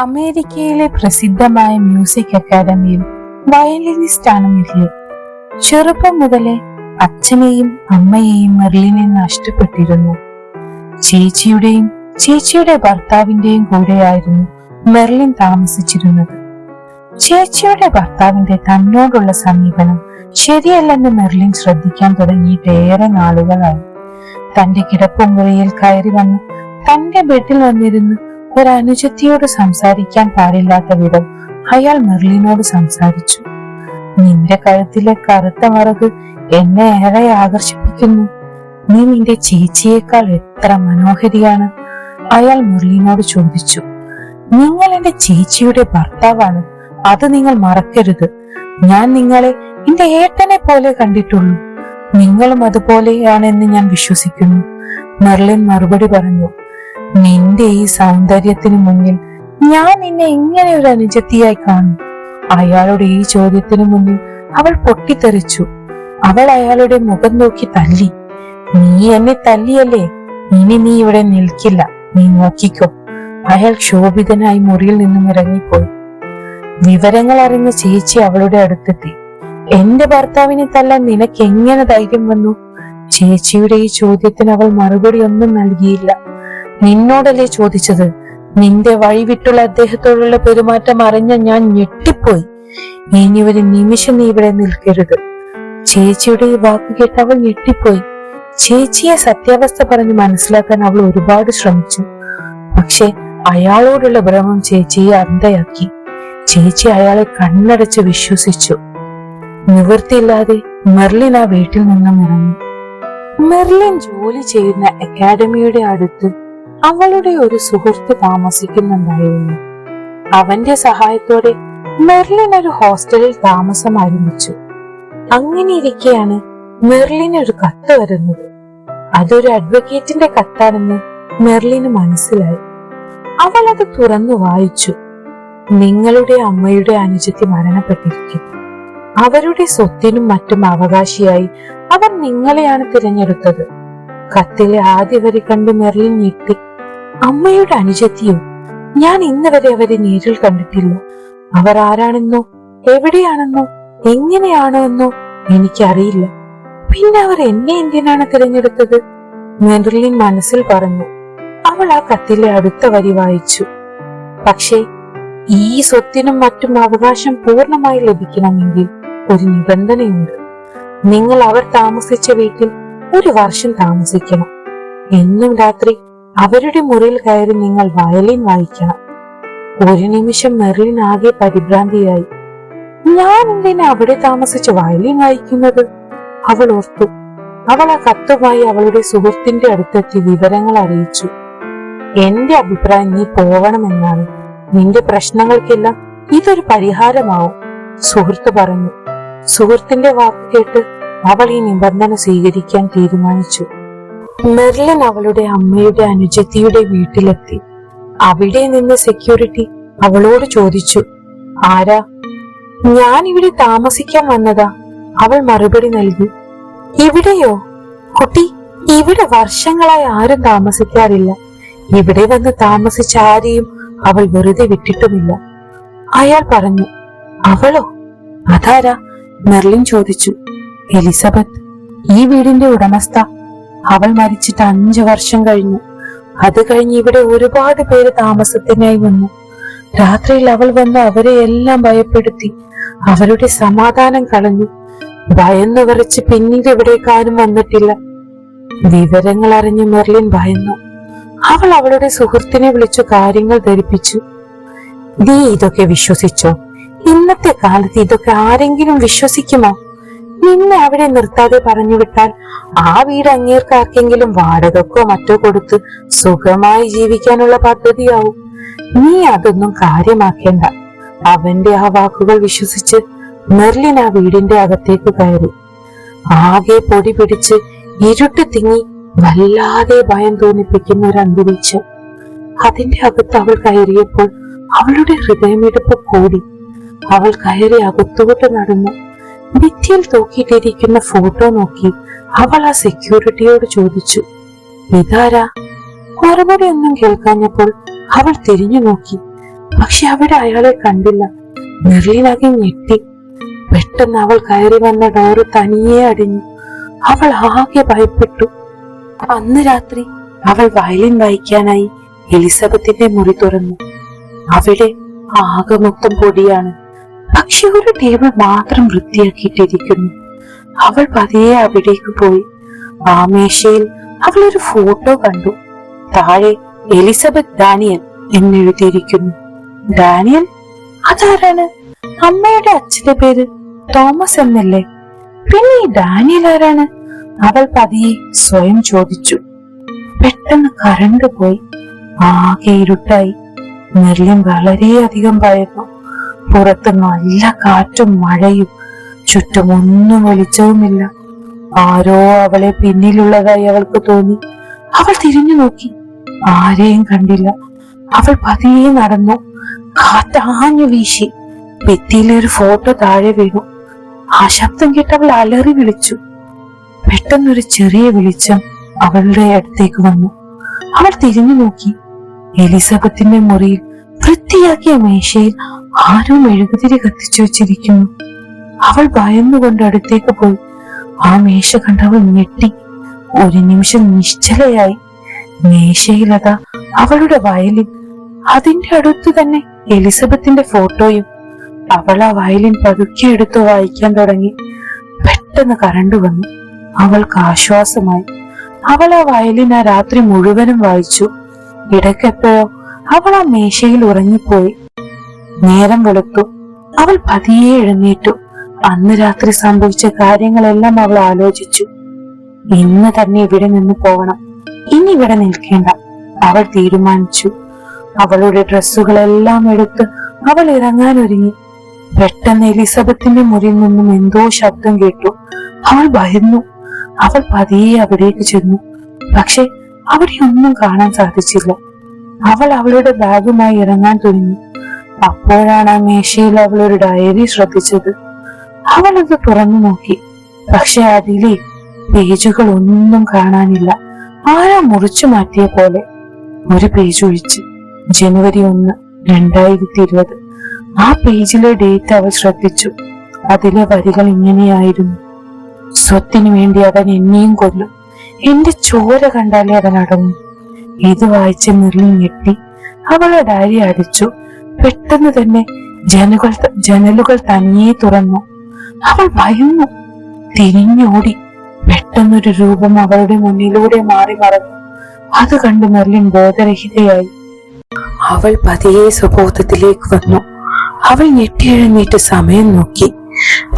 അമേരിക്കയിലെ പ്രസിദ്ധമായ മ്യൂസിക് അക്കാദമിയിൽ വയലിനിസ്റ്റ് ആണ് മെർലിൻ ചെറുപ്പം മുതലേ അച്ഛനെയും അമ്മയെയും മെർലിനെ നഷ്ടപ്പെട്ടിരുന്നു. ചേച്ചിയുടെയും ചേച്ചിയുടെ ഭർത്താവിന്റെയും കൂടെയായിരുന്നു മെർലിൻ താമസിച്ചിരുന്നത്. ചേച്ചിയുടെ ഭർത്താവിന്റെ തന്നോടുള്ള സമീപനം ശരിയല്ലെന്ന് മെർലിൻ ശ്രദ്ധിക്കാൻ തുടങ്ങിയിട്ട് ഏറെ നാളുകളായി. തന്റെ കിടപ്പുമുറിയിൽ കയറി വന്ന് തന്റെ ബെഡിൽ വന്നിരുന്ന് ഒരു അനുജത്തിയോട് സംസാരിക്കാൻ പാടില്ലാത്ത വിധം അയാൾ മെർലിനോട് സംസാരിച്ചു. നിന്റെ കഴുത്തിലെ കറുത്ത മറക് എന്നെ ഏറെ ആകർഷിപ്പിക്കുന്നു. നീ നിന്റെ ചേച്ചിയേക്കാൾ എത്ര മനോഹരിയാണ്? അയാൾ മെർലിനോട് ചോദിച്ചു. നിങ്ങൾ എന്റെ ചേച്ചിയുടെ ഭർത്താവാണ്. അത് നിങ്ങൾ മറക്കരുത്. ഞാൻ നിങ്ങളെ എന്റെ ഏട്ടനെ പോലെ കണ്ടിട്ടുള്ളൂ. നിങ്ങളും അതുപോലെയാണെന്ന് ഞാൻ വിശ്വസിക്കുന്നു. മെർലിൻ മറുപടി പറഞ്ഞു. നിന്റെ ഈ സൗന്ദര്യത്തിന് മുന്നിൽ ഞാൻ നിന്നെ എങ്ങനെ ഒരു അനുജത്തിയായി കാണും. അയാളുടെ ഈ ചോദ്യത്തിന് മുന്നിൽ അവൾ പൊട്ടിത്തെറിച്ചു. അവൾ അയാളുടെ മുഖം നോക്കി തല്ലി. നീ എന്നെ തല്ലിയല്ലേ? ഇനി നീ ഇവിടെ നിൽക്കില്ല. നീ നോക്കിക്കോ. അയാൾ ക്ഷോഭിതനായി മുറിയിൽ നിന്നും ഇറങ്ങിപ്പോയി. വിവരങ്ങൾ അറിഞ്ഞ ചേച്ചി അവളുടെ അടുത്തെത്തി. എന്റെ ഭർത്താവിനെ തല്ലാൻ നിനക്ക് എങ്ങനെ ധൈര്യം വന്നു? ചേച്ചിയുടെ ഈ ചോദ്യത്തിന് അവൾ മറുപടി ഒന്നും നൽകിയില്ല. നിന്നോടല്ലേ ചോദിച്ചത്? നിന്റെ വഴി വിട്ടുള്ള അദ്ദേഹത്തോടുള്ള പെരുമാറ്റം അറിഞ്ഞ ഞാൻ ഞെട്ടിപ്പോയി. ഇനി ഒരു നിമിഷം നീ ഇവിടെ നിൽക്കരുത്. ചേച്ചിയുടെ ഈ വാക്ക് കേട്ട് അവൾ ഞെട്ടിപ്പോയി. ചേച്ചിയെ സത്യാവസ്ഥ പറഞ്ഞ് മനസ്സിലാക്കാൻ അവൾ ഒരുപാട് ശ്രമിച്ചു. പക്ഷെ അയാളോടുള്ള ഭ്രമം ചേച്ചിയെ അന്ധയാക്കി. ചേച്ചി അയാളെ കണ്ണടച്ച് വിശ്വസിച്ചു. നിവൃത്തിയില്ലാതെ മെർലിൻ ആ വീട്ടിൽ നിന്നും ഇറങ്ങി. മെർലിൻ ജോലി ചെയ്യുന്ന അക്കാഡമിയുടെ അടുത്ത് അവളുടെ ഒരു സുഹൃത്ത് താമസിക്കുന്നുണ്ടായിരുന്നു. അവന്റെ സഹായത്തോടെ മെർലിൻ ഒരു ഹോസ്റ്റലിൽ താമസം ആരംഭിച്ചു. അങ്ങനെ ഇരിക്കെയാണ് ഒരു കത്ത് വരുന്നത്. അതൊരു അഡ്വക്കേറ്റിന്റെ കത്താണെന്ന് മെർലിന് മനസ്സിലായി. അവൾ അത് തുറന്നു വായിച്ചു. നിങ്ങളുടെ അമ്മയുടെ അനുജത്തി മരണപ്പെട്ടിരിക്കുന്നു അവരുടെ സ്വത്തിനും മറ്റും അവകാശിയായി അവർ നിങ്ങളെയാണ് തിരഞ്ഞെടുത്തത്. കത്തിലെ ആദ്യ വരി കണ്ട് മെറിൽ ഞെട്ടി. അമ്മയുടെ അനുജത്തിയും ഞാൻ ഇന്ന് വരെ അവരെ നേരിൽ കണ്ടിട്ടില്ല. അവർ ആരാണെന്നോ എവിടെയാണെന്നോ എങ്ങനെയാണോ എന്നോ എനിക്കറിയില്ല. പിന്നെ അവർ എന്നെ എന്തിനാണ് തിരഞ്ഞെടുത്തത്? മെറിലിൻ മനസ്സിൽ പറഞ്ഞു. അവൾ ആ കത്തിലെ അടുത്ത വരി വായിച്ചു. പക്ഷേ ഈ സ്വത്തിനും മറ്റും അവകാശം പൂർണമായി ലഭിക്കണമെങ്കിൽ ഒരു നിബന്ധനയുണ്ട്. നിങ്ങൾ അവർ താമസിച്ച വീട്ടിൽ ഒരു വർഷം താമസിക്കണം. എന്നും രാത്രി അവരുടെ മുറിയിൽ കയറി നിങ്ങൾ വയലിൻ വായിക്കണം. ഒരു നിമിഷം മെറിൻ ആകെ പരിഭ്രാന്തിയായി. ഞാൻ എന്തിനാ അവിടെ താമസിച്ച് വയലിൻ വായിക്കുന്നത്? അവൾ ഓർത്തു. അവൾ ആ കത്തുമായി അവളുടെ സുഹൃത്തിന്റെ അടുത്തെത്തി വിവരങ്ങൾ അറിയിച്ചു. എന്റെ അഭിപ്രായം നീ പോകണമെന്നാണ് നിന്റെ പ്രശ്നങ്ങൾക്കെല്ലാം ഇതൊരു പരിഹാരമാവും സുഹൃത്ത് പറഞ്ഞു. സുഹൃത്തിന്റെ വാക്ക് കേട്ട് അവൾ ഈ നിബന്ധന സ്വീകരിക്കാൻ തീരുമാനിച്ചു. മെർലിൻ അവളുടെ അമ്മയുടെ അനുജത്തിയുടെ വീട്ടിലെത്തി. അവിടെ നിന്ന് സെക്യൂരിറ്റി അവളോട് ചോദിച്ചു ആരാ? ഞാൻ ഇവിടെ താമസിക്കാൻ വന്നതാ. അവൾ മറുപടി നൽകി ഇവിടെയോ? കുട്ടി ഇവിടെ വർഷങ്ങളായി ആരും താമസിക്കാറില്ല. ഇവിടെ വന്ന് താമസിച്ച ആരെയും അവൾ വെറുതെ വിട്ടിട്ടുമില്ല. അയാൾ പറഞ്ഞു അവളോ? അതാരാ? മെർലിൻ ചോദിച്ചു എലിസബത്ത് ഈ വീടിന്റെ ഉടമസ്ഥ. അവൾ മരിച്ചിട്ട് അഞ്ചു വർഷം കഴിഞ്ഞു. അത് കഴിഞ്ഞ് ഇവിടെ ഒരുപാട് പേര് താമസത്തിനായി വന്നു. രാത്രിയിൽ അവൾ വന്ന് അവരെ എല്ലാം ഭയപ്പെടുത്തി. അവരുടെ സമാധാനം കളഞ്ഞു. ഭയന്ന് വരച്ച് പിന്നീട് ഇവിടേക്കാരും വന്നിട്ടില്ല. വിവരങ്ങൾ അറിഞ്ഞ് മെർലിൻ ഭയന്നു. അവൾ അവളുടെ സുഹൃത്തിനെ വിളിച്ചു കാര്യങ്ങൾ ധരിപ്പിച്ചു. നീ ഇതൊക്കെ വിശ്വസിച്ചോ? ഇന്നത്തെ കാലത്ത് ഇതൊക്കെ ആരെങ്കിലും വിശ്വസിക്കുമോ? നിന്നെ അവിടെ നിർത്താതെ പറഞ്ഞു വിട്ടാൽ ആ വീട് അങ്ങേർക്കാർക്കെങ്കിലും വാടകക്കോ മറ്റോ കൊടുത്ത് സുഖമായി ജീവിക്കാനുള്ള പദ്ധതിയാവും. നീ അതൊന്നും കാര്യമാക്കേണ്ട. അവന്റെ ആ വാക്കുകൾ വിശ്വസിച്ച് മെർലിൻ ആ വീടിന്റെ അകത്തേക്ക് കയറി. ആകെ പൊടി പിടിച്ച് ഇരുട്ട് തിങ്ങി വല്ലാതെ ഭയം തോന്നിപ്പിക്കുന്ന ഒരു അന്തരീക്ഷം. അതിന്റെ അകത്ത് അവൾ കയറിയപ്പോൾ അവളുടെ ഹൃദയമിടിപ്പ് കൂടി. അവൾ കയറി അകത്തോട്ട് നടന്നു. ഭിത്തിയിൽ തൂക്കിയിട്ടിരിക്കുന്ന ഫോട്ടോ നോക്കി അവൾ ആ സെക്യൂരിറ്റിയോട് ചോദിച്ചു ഇതാരാ മറുപടി ഒന്നും കേൾക്കാഞ്ഞപ്പോൾ അവൾ തിരിഞ്ഞു നോക്കി. പക്ഷെ അവിടെ അയാളെ കണ്ടില്ല. മെർലിനാകെ ഞെട്ടി. പെട്ടെന്ന് അവൾ കയറി വന്ന ഡോറ് തനിയെ അടിഞ്ഞു. അവൾ ആകെ ഭയപ്പെട്ടു. അന്ന് രാത്രി അവൾ വയലിൻ വായിക്കാനായി എലിസബത്തിന്റെ മുറി തുറന്നു. അവിടെ ആകെ മൊത്തം പൊടിയാണ്. പക്ഷെ ഒരു ടേബിൾ മാത്രം വൃത്തിയാക്കിയിട്ടിരിക്കുന്നു. അവൾ പതിയെ അവിടേക്ക് പോയി. മാമേശയിൽ അവൾ ഒരു ഫോട്ടോ കണ്ടു. താഴെ എലിസബത്ത് ഡാനിയൽ എന്നെഴുതിയിരിക്കുന്നു. ഡാനിയൽ? അതാരാണ്? അമ്മയുടെ അച്ഛന്റെ പേര് തോമസ് എന്നല്ലേ? പിന്നെ ഈ ഡാനിയൽ ആരാണ്? അവൾ പതിയെ സ്വയം ചോദിച്ചു. പെട്ടെന്ന് കറണ്ട് പോയി. ആകെ ഇരുട്ടായി. മെർലിൻ വളരെയധികം ഭയന്നു പുറത്ത് നല്ല കാറ്റും മഴയും. ചുറ്റും ഒന്നും വെളിച്ചവുമില്ല. ആരോ അവളെ പിന്നിലുള്ളതായി അവൾക്ക് തോന്നി. അവൾ തിരിഞ്ഞു നോക്കി. ആരെയും കണ്ടില്ല. അവൾ പതിയെ നടന്നു. കാറ്റാഞ്ഞു വീശി. ഭിത്തിയിലെ ഒരു ഫോട്ടോ താഴെ വീണു. ആ ശബ്ദം കേട്ട് അവൾ അലറി വിളിച്ചു. പെട്ടെന്നൊരു ചെറിയ വെളിച്ചം അവളുടെ അടുത്തേക്ക് വന്നു. അവൾ തിരിഞ്ഞു നോക്കി. എലിസബത്തിന്റെ മുറിയിൽ വൃത്തിയാക്കിയ മേശയിൽ ആരോ മെഴുകുതിരി കത്തിച്ചു വെച്ചിരിക്കുന്നു. അവൾ ഭയന്നുകൊണ്ട് അടുത്തേക്ക് പോയി. ആ മേശ കണ്ടവൾ ഞെട്ടി. ഒരു നിമിഷം നിശ്ചലയായി. മേശയിലതാ അവളുടെ വയലിൻ. അതിന്റെ അടുത്ത് തന്നെ എലിസബത്തിന്റെ ഫോട്ടോയും. അവൾ ആ വയലിൻ പതുക്കെ എടുത്ത് വായിക്കാൻ തുടങ്ങി. പെട്ടെന്ന് കരണ്ടു വന്നു. അവൾക്ക് ആശ്വാസമായി. അവൾ ആ വയലിൻ ആ രാത്രി മുഴുവനും വായിച്ചു. ഇടയ്ക്കെപ്പോഴോ അവൾ ആ മേശയിൽ ഉറങ്ങിപ്പോയി. നേരം വെളുത്തു. അവൾ പതിയെ എഴുന്നേറ്റു. അന്ന് രാത്രി സംഭവിച്ച കാര്യങ്ങളെല്ലാം അവൾ ആലോചിച്ചു. ഇന്ന് തന്നെ ഇവിടെ നിന്ന് പോകണം. ഇനി ഇവിടെ നിൽക്കേണ്ട. അവൾ തീരുമാനിച്ചു. അവളുടെ ഡ്രസ്സുകളെല്ലാം എടുത്ത് അവൾ ഇറങ്ങാൻ ഒരുങ്ങി. പെട്ടെന്ന് എലിസബത്തിന്റെ മുറിയിൽ നിന്നും എന്തോ ശബ്ദം കേട്ടു. അവൾ ഭയന്നു. അവൾ പതിയെ അവിടേക്ക് ചെന്നു. പക്ഷെ അവിടെ ഒന്നും കാണാൻ സാധിച്ചില്ല. അവൾ അവളുടെ ബാഗുമായി ഇറങ്ങാൻ തുടങ്ങി. അപ്പോഴാണ് ആ മേശയിൽ അവൾ ഒരു ഡയറി ശ്രദ്ധിച്ചത്. അവൾ അത് തുറന്നു നോക്കി. പക്ഷെ അതിലെ പേജുകൾ ഒന്നും കാണാനില്ല. ആരാ മുറിച്ചു മാറ്റിയ പോലെ. ഒരു പേജ് ഒഴിച്ച് ജനുവരി ഒന്ന് രണ്ടായിരത്തി ഇരുപത് ആ പേജിലെ ഡേറ്റ് അവൾ ശ്രദ്ധിച്ചു. അതിലെ വരികൾ ഇങ്ങനെയായിരുന്നു. സ്വത്തിനു വേണ്ടി അവൻ എന്നെയും കൊല്ലും. എന്റെ ചോര കണ്ടാലേ അവൻ അടങ്ങും. ഇത് വായിച്ച് മെർലിൻ ഞെട്ടി. അവളെ ഡയറി അടിച്ചു. പെട്ടെന്ന് തന്നെ ജനലുകൾ ജനലുകൾ തനിയെ തുറന്നു. അവൾ ഭയന്നു. തിരിഞ്ഞോടി. പെട്ടെന്നൊരു രൂപം അവളുടെ മുന്നിലൂടെ മാറി മറന്നു. അത് കണ്ട് മെർലിൻ ബോധരഹിതയായി. അവൾ പതിയെ സ്വബോധത്തിലേക്ക് വന്നു. അവൾ ഞെട്ടിയെഴുന്നേറ്റ് സമയം നോക്കി.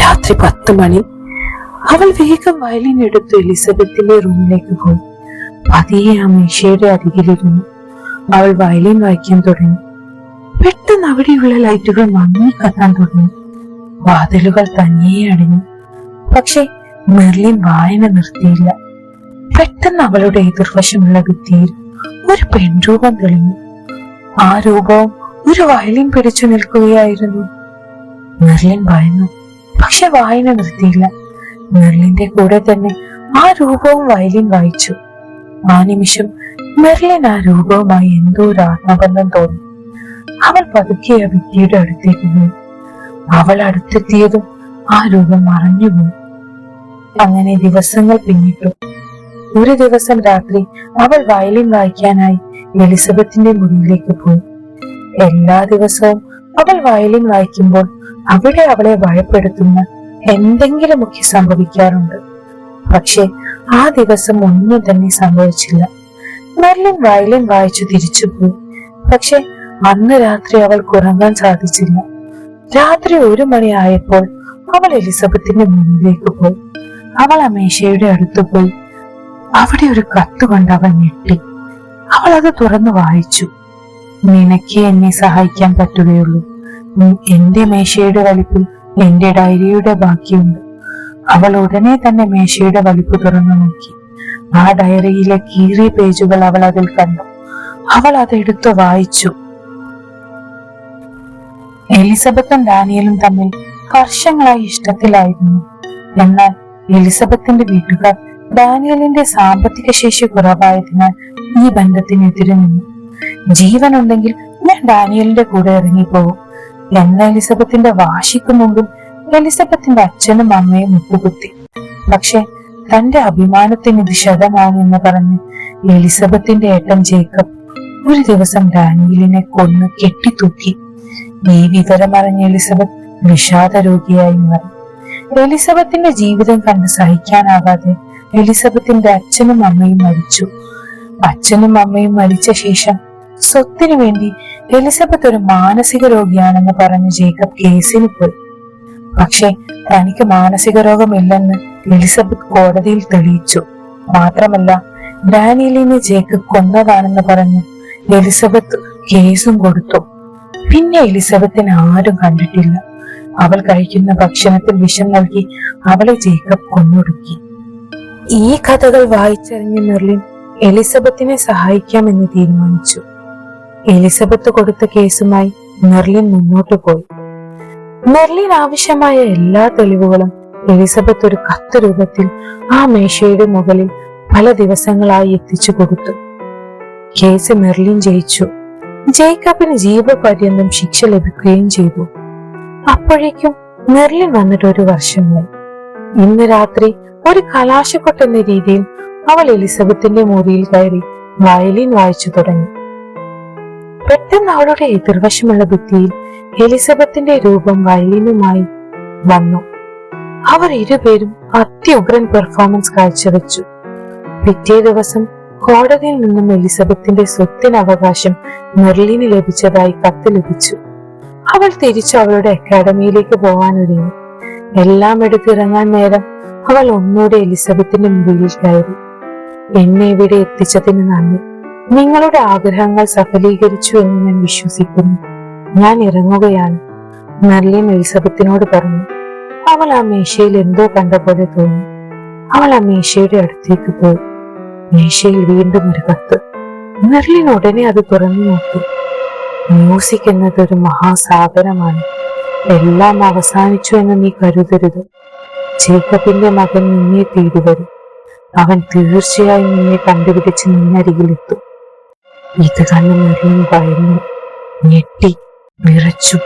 രാത്രി പത്ത് മണി. അവൾ വേഗം വയലിൻ എടുത്ത് എലിസബത്തിന്റെ റൂമിലേക്ക് പോയി. പതിയെ ആ മേശയുടെ അരികിലിരുന്നു. അവൾ വയലിൻ വായിക്കാൻ തുടങ്ങി. പെട്ടെന്ന് അവിടെയുള്ള ലൈറ്റുകൾ മങ്ങി കത്താൻ തുടങ്ങി. വാതിലുകൾ തനിയെ അടഞ്ഞു. പക്ഷെ മെർലിൻ വായന നിർത്തിയില്ല. പെട്ടെന്ന് അവളുടെ എതിർവശമുള്ള ഭിത്തിയിൽ ഒരു പെൺരൂപം തെളിഞ്ഞു. ആ രൂപവും ഒരു വയലിൻ പിടിച്ചു നിൽക്കുകയായിരുന്നു. മെർലിൻ ഭയന്നു. പക്ഷെ വായന നിർത്തിയില്ല. മെർലിന്റെ കൂടെ തന്നെ ആ രൂപവും വയലിൻ വായിച്ചു. ആ നിമിഷം മെർലിൻ ആ രൂപവുമായി എന്തോ ഒരു ആത്മബന്ധം തോന്നി. അവൾ പതുക്കെ ആ ഭിത്തിയുടെ അടുത്തേക്ക് പോയി. അവൾ അടുത്തെത്തിയതും ആ രൂപം മറഞ്ഞുപോയി. അങ്ങനെ ദിവസങ്ങൾ പിന്നിട്ടു. ഒരു ദിവസം രാത്രി അവൾ വയലിൻ വായിക്കാനായി എലിസബത്തിന്റെ മുറിയിലേക്ക് പോയി. എല്ലാ ദിവസവും അവൾ വയലിൻ വായിക്കുമ്പോൾ അവിടെ അവളെ ഭയപ്പെടുത്തുന്ന എന്തെങ്കിലുമൊക്കെ സംഭവിക്കാറുണ്ട്. പക്ഷെ ആ ദിവസം ഒന്നും തന്നെ സംഭവിച്ചില്ല. മെർലിൻ വയലിൻ വായിച്ചു തിരിച്ചുപോയി. പക്ഷെ അന്ന് രാത്രി അവൾക്ക് ഉറങ്ങാൻ സാധിച്ചില്ല. രാത്രി ഒരു മണിയായപ്പോൾ അവൾ എലിസബത്തിന്റെ മുന്നിലേക്ക് പോയി. അവൾ അമേഷയുടെ അടുത്ത് പോയി. അവിടെ ഒരു കത്ത് കണ്ട് അവൻ ഞെട്ടി. അവൾ അത് തുറന്നു വായിച്ചു. നിനക്ക് എന്നെ സഹായിക്കാൻ പറ്റുകയുള്ളൂ. എന്റെ മേശയുടെ വലിപ്പിൽ എന്റെ ഡയറിയുടെ ബാക്കിയുണ്ട്. അവൾ ഉടനെ തന്നെ മേശയുടെ വലിപ്പ് തുറന്നു നോക്കി. ആ ഡയറിയിലെ കീറിയ പേജുകൾ അവൾ അതിൽ കണ്ടു. അവൾ അതെടുത്ത് വായിച്ചു. എലിസബത്തും ഡാനിയലും തമ്മിൽ വർഷങ്ങളായി ഇഷ്ടത്തിലായിരുന്നു. എന്നാൽ എലിസബത്തിന്റെ വീട്ടുകാർ ഡാനിയലിന്റെ സാമ്പത്തിക ശേഷി കുറവായതിനാൽ ഈ ബന്ധത്തിനെതിരെ നിന്നു. ജീവനുണ്ടെങ്കിൽ ഞാൻ ഡാനിയലിന്റെ കൂടെ ഇറങ്ങിപ്പോകും. എന്ന എലിസബത്തിന്റെ വാശിക്ക് മുമ്പിൽ എലിസബത്തിന്റെ അച്ഛനും അമ്മയും മുട്ടുകുത്തി പക്ഷെ തന്റെ അഭിമാനത്തിന് ഇത് ശതമാവുമെന്ന് പറഞ്ഞ് എലിസബത്തിന്റെ ഏട്ടൻ ജേക്കബ് ഒരു ദിവസം ഡാനിയലിനെ കൊന്ന് കെട്ടിത്തൂക്കി. ഈ വിവരമറിഞ്ഞ എലിസബത്ത് വിഷാദ രോഗിയായി മാറി. എലിസബത്തിന്റെ ജീവിതം കണ്ട് സഹിക്കാനാവാതെ എലിസബത്തിന്റെ അച്ഛനും അമ്മയും മരിച്ചു. അച്ഛനും അമ്മയും മരിച്ച ശേഷം സ്വത്തിനു വേണ്ടി എലിസബത്ത് ഒരു മാനസിക രോഗിയാണെന്ന് പറഞ്ഞ് ജേക്കബ് കേസിന് പോയി. പക്ഷേ തനിക്ക് മാനസിക രോഗമില്ലെന്ന് എലിസബത്ത് കോടതിയിൽ തെളിയിച്ചു. മാത്രമല്ല ഡാനിയലിനെ ജേക്കബ് കൊന്നതാണെന്ന് പറഞ്ഞ് എലിസബത്ത് കേസും കൊടുത്തു. പിന്നെ എലിസബത്തിന് ആരും കണ്ടിട്ടില്ല. അവൾ കഴിക്കുന്ന ഭക്ഷണത്തിൽ വിഷം നൽകി അവളെ ജേക്കബ് കൊന്നൊടുക്കി. ഈ കഥകൾ വായിച്ചറിഞ്ഞ മെർലിൻ എലിസബത്തിനെ സഹായിക്കാമെന്ന് തീരുമാനിച്ചു. എലിസബത്ത് കൊടുത്ത കേസുമായി മെർലിൻ മുന്നോട്ട് പോയി. മെർലിൻ ആവശ്യമായ എല്ലാ തെളിവുകളും എലിസബത്ത് ഒരു കത്ത് രൂപത്തിൽ ആ മേശയുടെ മുകളിൽ പല ദിവസങ്ങളായി എത്തിച്ചു കൊടുത്തു. കേസ് മെർലിൻ ജയിച്ചു. ജേക്കബിന് ജീവപര്യന്തം ശിക്ഷ ലഭിക്കുകയും ചെയ്തു. അപ്പോഴേക്കും നെർലിൻ വന്നിട്ട് ഒരു വർഷമായി ഇന്ന് രാത്രി ഒരു കലാശക്കൊട്ട് എന്ന രീതിയിൽ അവൾ എലിസബത്തിന്റെ മുറിയിൽ കയറി വയലിൻ വായിച്ചു തുടങ്ങി. പെട്ടെന്ന് അവളുടെ എതിർവശമുള്ള ഭിത്തിയിൽ എലിസബത്തിന്റെ രൂപം വയലിനുമായി വന്നു. അവർ ഇരുപേരും അത്യുഗ്രൻ പെർഫോമൻസ് കാഴ്ചവെച്ചു. പിറ്റേ ദിവസം കോടതിയിൽ നിന്നും എലിസബത്തിന്റെ സ്വത്തിന് അവകാശം മെർലിന് ലഭിച്ചതായി കത്ത് ലഭിച്ചു. അവൾ തിരിച്ചു അവളുടെ അക്കാഡമിയിലേക്ക് പോകാൻ ഒരുങ്ങി എല്ലാം എടുത്തിറങ്ങാൻ നേരം അവൾ ഒന്നുകൂടെ എലിസബത്തിന്റെ മുറിയിൽ കയറി. എന്നെ ഇവിടെ എത്തിച്ചതിന് നന്ദി. നിങ്ങളുടെ ആഗ്രഹങ്ങൾ സഫലീകരിച്ചു എന്ന് ഞാൻ വിശ്വസിക്കുന്നു. ഞാൻ ഇറങ്ങുകയാണ് മെർലിൻ എലിസബത്തിനോട് പറഞ്ഞു. അവൾ ആ മേശയിൽ എന്തോ കണ്ട പോലെ തോന്നി. അവൾ ആ മേശയുടെ അടുത്തേക്ക് പോയി. മേശയിൽ വീണ്ടും ഒരു കത്ത്. മെർലിൻ ഉടനെ അത് തുറന്നു നോക്കി. മ്യൂസിക് എന്നത് ഒരു മഹാസാഗരമാണ്. എല്ലാം അവസാനിച്ചു എന്ന് നീ കരുതരുത്. ജേക്കബിന്റെ മകൻ നിന്നെ തേടി വരും അവൻ തീർച്ചയായും നിന്നെ കണ്ടുപിടിച്ച് നിന്നരികിലെത്തും ഇത് കണ്ട് മെറിയും ഭയന്നു. ഞെട്ടി വിറച്ചു.